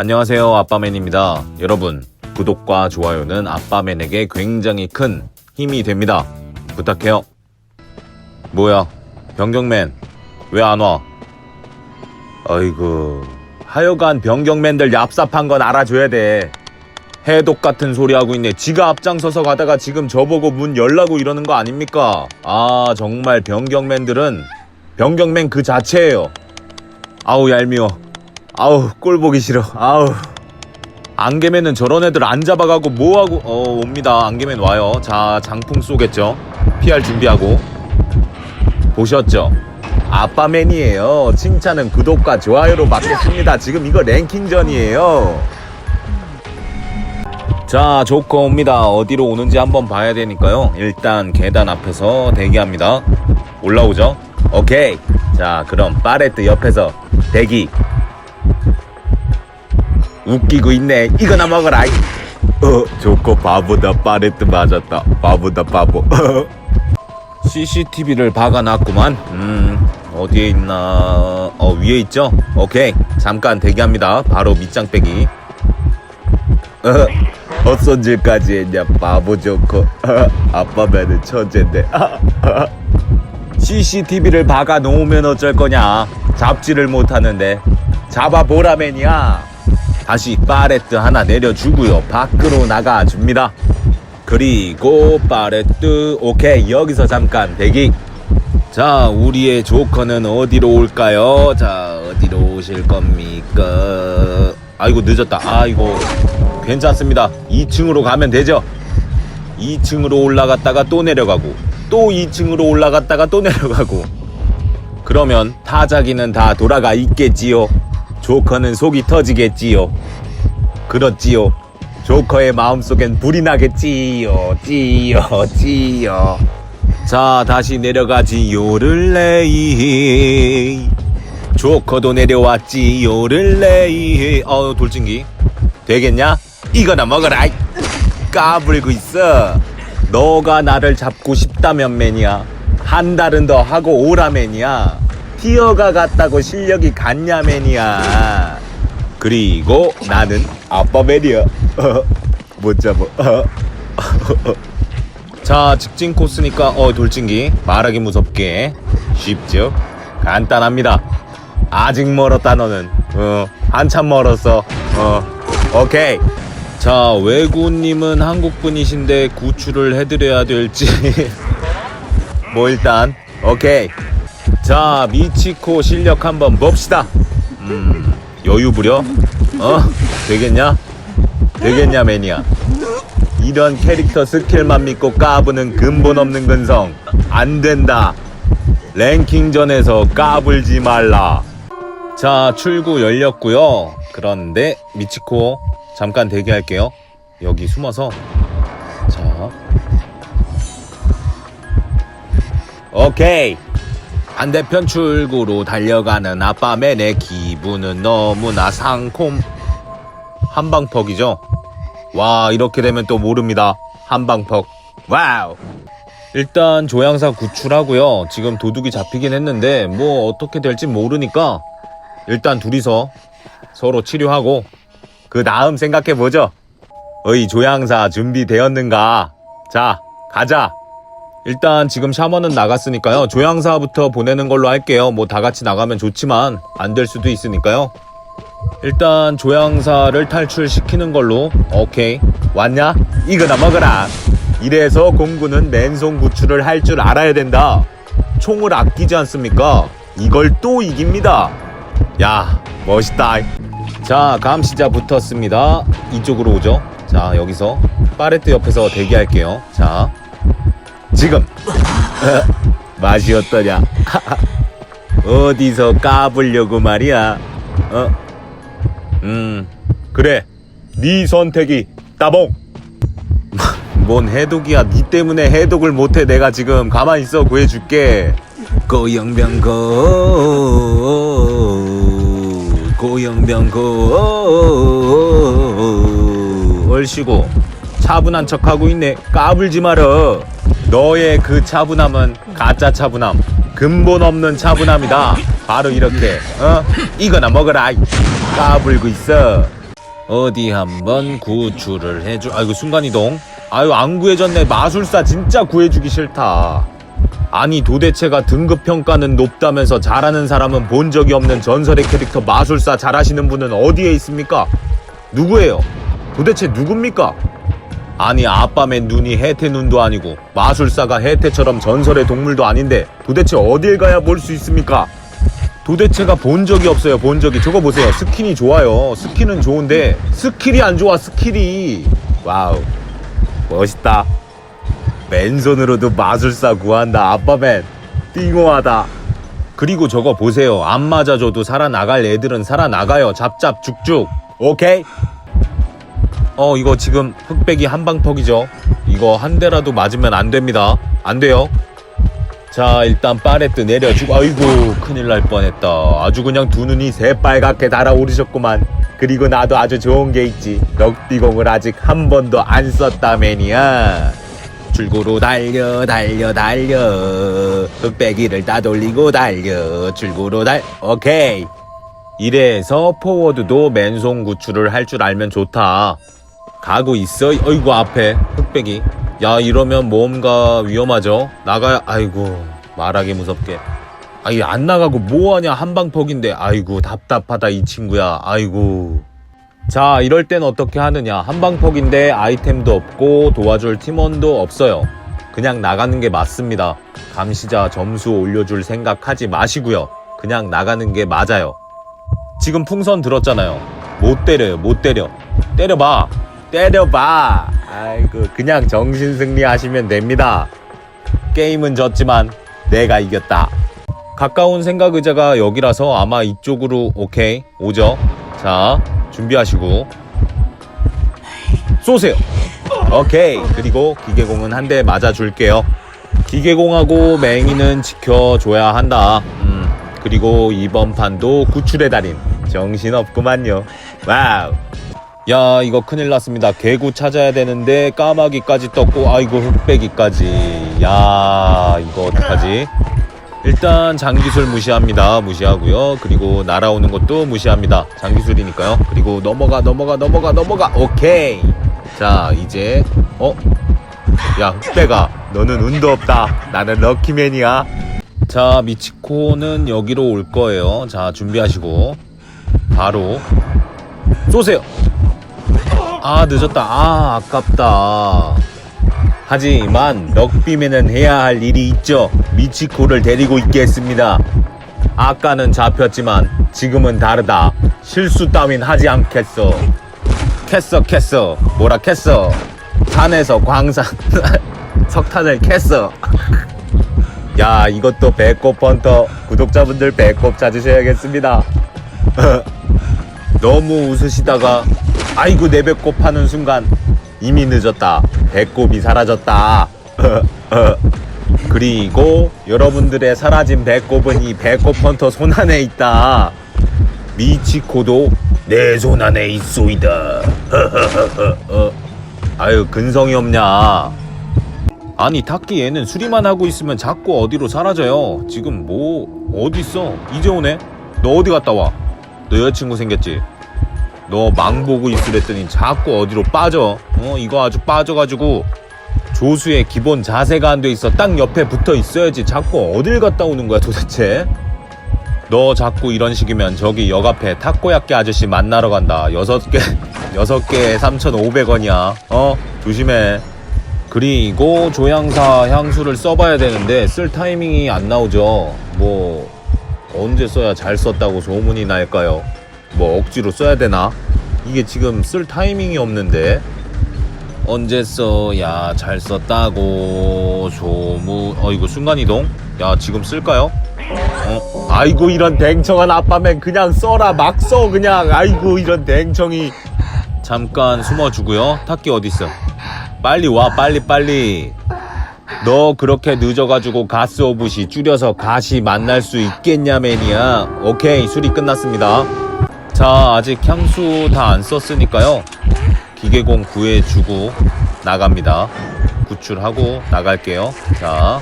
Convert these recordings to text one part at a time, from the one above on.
안녕하세요 아빠맨입니다. 여러분 구독과 좋아요는 아빠맨에게 굉장히 큰 힘이 됩니다. 부탁해요. 뭐야? 변경맨 왜 안 와? 아이고 하여간 변경맨들 얍삽한 건 알아줘야 돼. 해독 같은 소리 하고 있네. 지가 앞장서서 가다가 지금 저보고 문 열라고 이러는 거 아닙니까? 아 정말 변경맨들은 변경맨 그 자체예요. 아우 얄미워 아우 꼴 보기 싫어. 아우. 안개맨은 저런 애들 안 잡아가고 뭐하고. 어 옵니다. 안개맨 와요. 자 장풍 쏘겠죠. 피할 준비하고. 보셨죠? 아빠맨이에요. 칭찬은 구독과 좋아요로 받겠습니다. 지금 이거 랭킹전이에요. 자 조커 옵니다. 어디로 오는지 한번 봐야 되니까요. 일단 계단 앞에서 대기합니다. 올라오죠? 오케이. 자 그럼 파레트 옆에서 대기 웃기고 있네. 이거나 먹어라. 어 조커 바보다 파레트 맞았다. 바보다 바보. CCTV를 박아놨구만. 음 어디에 있나. 어 위에 있죠? 오케이. 잠깐 대기합니다. 바로 밑장 빼기. 어, 헛손질까지 했냐. 바보 조커 아빠면은 천재인데. CCTV를 박아 놓으면 어쩔 거냐. 잡지를 못하는데. 잡아보라맨이야 다시 파레트 하나 내려주고요. 밖으로 나가줍니다. 그리고 파레트. 오케이 여기서 잠깐 대기. 자 우리의 조커는 어디로 올까요? 자 어디로 오실 겁니까? 아이고 늦었다. 아이고 괜찮습니다. 2층으로 가면 되죠? 2층으로 올라갔다가 또 내려가고 또 2층으로 올라갔다가 또 내려가고. 그러면 타자기는 다 돌아가 있겠지요 조커는 속이 터지겠지요. 그렇지요. 조커의 마음속엔 불이 나겠지요. 찌요 찌요. 자 다시 내려가지요를 레이 조커도 내려왔지요를 레이 어 돌진기. 되겠냐? 이거나 먹어라. 이. 까불고 있어. 너가 나를 잡고 싶다면 맨이야 한 달은 더 하고 오라맨이야 티어가 같다고 실력이 같냐맨이야. 그리고 나는 아빠맨이야. 못 잡아. 자 직진 코스니까 어 돌진기 말하기 무섭게. 쉽죠? 간단합니다. 아직 멀었다 너는. 어 한참 멀었어. 어 오케이. 자 외구님은 한국분이신데 구출을 해드려야 될지. 뭐 일단 오케이 자 미치코 실력 한번 봅시다. 음 여유 부려? 어? 되겠냐? 되겠냐 매니아? 이런 캐릭터 스킬만 믿고 까부는 근본 없는 근성. 안 된다. 랭킹전에서 까불지 말라. 자 출구 열렸고요. 그런데 미치코 잠깐 대기할게요. 여기 숨어서. 자. 오케이 반대편 출구로 달려가는 아빠맨의 기분은 너무나 상콤. 한방퍽이죠? 와 이렇게 되면 또 모릅니다. 한방퍽. 와우. 일단 조향사 구출하고요. 지금 도둑이 잡히긴 했는데 뭐 어떻게 될지 모르니까 일단 둘이서 서로 치료하고 그 다음 생각해보죠. 어이 조향사 준비되었는가? 자 가자 일단 지금 샤먼은 나갔으니까요. 조향사부터 보내는 걸로 할게요. 뭐 다 같이 나가면 좋지만 안 될 수도 있으니까요. 일단 조향사를 탈출시키는 걸로. 오케이. 왔냐? 이거나 먹어라. 이래서 공군은 맨손 구출을 할 줄 알아야 된다. 총을 아끼지 않습니까? 이걸 또 이깁니다. 야 멋있다. 자 감시자 붙었습니다. 이쪽으로 오죠. 자 여기서 파레트 옆에서 대기할게요. 자 지금. 맛이 어떠냐? 어디서 까불려고 말이야? 어? 음 그래. 네 선택이 따봉. 뭔 해독이야? 니 때문에 해독을 못해 내가 지금 가만히 있어 구해줄게. 고영병고. 고영병고. 얼씨고 차분한 척하고 있네. 까불지 말어 너의 그 차분함은 가짜 차분함 근본 없는 차분함이다 바로 이렇게 어 이거나 먹어라 이. 까불고 있어 어디 한번 구출을 해줘 아이고 순간이동 아유 안 구해졌네 마술사 진짜 구해주기 싫다 아니 도대체가 등급 평가는 높다면서 잘하는 사람은 본 적이 없는 전설의 캐릭터 마술사 잘하시는 분은 어디에 있습니까? 누구예요? 도대체 누굽니까? 아니 아빠맨 눈이 해태 눈도 아니고 마술사가 해태처럼 전설의 동물도 아닌데 도대체 어딜 가야 볼 수 있습니까? 도대체가 본 적이 없어요 본 적이. 저거 보세요. 스킨이 좋아요. 스킨은 좋은데 스킬이 안 좋아 스킬이. 와우. 멋있다. 맨손으로도 마술사 구한다 아빠맨. 띵호하다. 그리고 저거 보세요. 안 맞아줘도 살아나갈 애들은 살아나가요. 잡잡 죽죽. 오케이 어 이거 지금 흑백이 한방퍽이죠. 이거 한 대라도 맞으면 안 됩니다. 안 돼요. 자 일단 파레트 내려주고 아이고 큰일 날 뻔했다. 아주 그냥 두 눈이 새빨갛게 달아오르셨구만. 그리고 나도 아주 좋은 게 있지. 럭비공을 아직 한 번도 안 썼다매니야. 출구로 달려 달려 달려. 흑백이를 따돌리고 달려. 출구로 달 오케이. 이래서 포워드도 맨손 구출을 할 줄 알면 좋다 가고 있어? 어이구 앞에. 흑백이. 야 이러면 뭔가 위험하죠? 나가야 아이고 말하기 무섭게. 아이 안 나가고 뭐하냐 한방퍽인데. 아이고 답답하다 이 친구야. 아이고. 자 이럴 땐 어떻게 하느냐. 한방퍽인데 아이템도 없고 도와줄 팀원도 없어요. 그냥 나가는 게 맞습니다. 감시자 점수 올려줄 생각하지 마시고요. 그냥 나가는 게 맞아요. 지금 풍선 들었잖아요. 못 때려요 못 때려. 때려봐 때려봐. 아이고 그냥 정신 승리 하시면 됩니다. 게임은 졌지만 내가 이겼다. 가까운 생각 의자가 여기라서 아마 이쪽으로 오케이 오죠? 자 준비하시고. 쏘세요. 오케이. 그리고 기계공은 한 대 맞아 줄게요. 기계공하고 맹이는 지켜줘야 한다. 음 그리고 이번 판도 구출의 달인 정신없구만요. 와우 야 이거 큰일 났습니다. 개구 찾아야 되는데 까마귀까지 떴고 아이고 흑배기까지. 야 이거 어떡하지? 일단 장기술 무시합니다. 무시하고요. 그리고 날아오는 것도 무시합니다. 장기술이니까요. 그리고 넘어가 넘어가 넘어가 넘어가. 오케이. 자 이제 어? 야 흑배가 너는 운도 없다. 나는 럭키맨이야. 자 미치코는 여기로 올 거예요. 자 준비하시고. 바로 쏘세요 아 늦었다. 아 아깝다. 하지만 럭비맨은 해야 할 일이 있죠. 미치코를 데리고 있겠습니다. 아까는 잡혔지만 지금은 다르다. 실수 따윈 하지 않겠어. 캤어 캤어. 뭐라 캤어? 산에서 광산 석탄을 캤어. 야 이것도 배꼽 헌터. 구독자분들 배꼽 찾으셔야겠습니다. 너무 웃으시다가 아이고 내 배꼽 하는 순간 이미 늦었다. 배꼽이 사라졌다. 그리고 여러분들의 사라진 배꼽은 이 배꼽 헌터 손 안에 있다. 미치코도 내 손 안에 있소이다. 어, 아유 근성이 없냐. 아니 타키 얘는 수리만 하고 있으면 자꾸 어디로 사라져요. 지금 뭐 어딨어? 이제 오네? 너 어디 갔다 와 너 여자친구 생겼지 너 망 보고 있으랬더니 자꾸 어디로 빠져. 어 이거 아주 빠져가지고 조수의 기본 자세가 안 돼 있어. 딱 옆에 붙어 있어야지 자꾸 어딜 갔다 오는 거야 도대체? 너 자꾸 이런 식이면 저기 역 앞에 타코야끼 아저씨 만나러 간다. 여섯 개 여섯 개에 3,500원이야. 어? 조심해. 그리고 조향사 향수를 써봐야 되는데 쓸 타이밍이 안 나오죠. 뭐 언제 써야 잘 썼다고 소문이 날까요 뭐 억지로 써야 되나? 이게 지금 쓸 타이밍이 없는데. 언제 써야 잘 썼다고. 소문 어 이거 순간이동. 야 지금 쓸까요? 어? 아이고 이런 댕청한 아빠맨 그냥 써라. 막 써 그냥. 아이고 이런 댕청이. 잠깐 숨어주고요. 타키 어딨어? 빨리 와 빨리 빨리. 너 그렇게 늦어가지고 가스 오브시 줄여서 가시 만날 수 있겠냐 매니야 오케이 수리 끝났습니다 자 아직 향수 다 안 썼으니까요. 기계공 구해주고 나갑니다. 구출하고 나갈게요. 자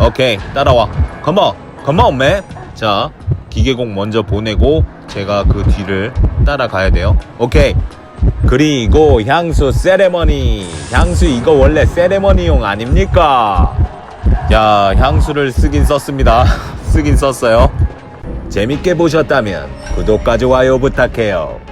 오케이 따라와. 컴온 컴온 맨자 기계공 먼저 보내고 제가 그 뒤를 따라가야 돼요. 오케이. 그리고 향수 세레머니. 향수 이거 원래 세레머니용 아닙니까? 야 향수를 쓰긴 썼습니다. 쓰긴 썼어요. 재밌게 보셨다면 구독과 좋아요 부탁해요.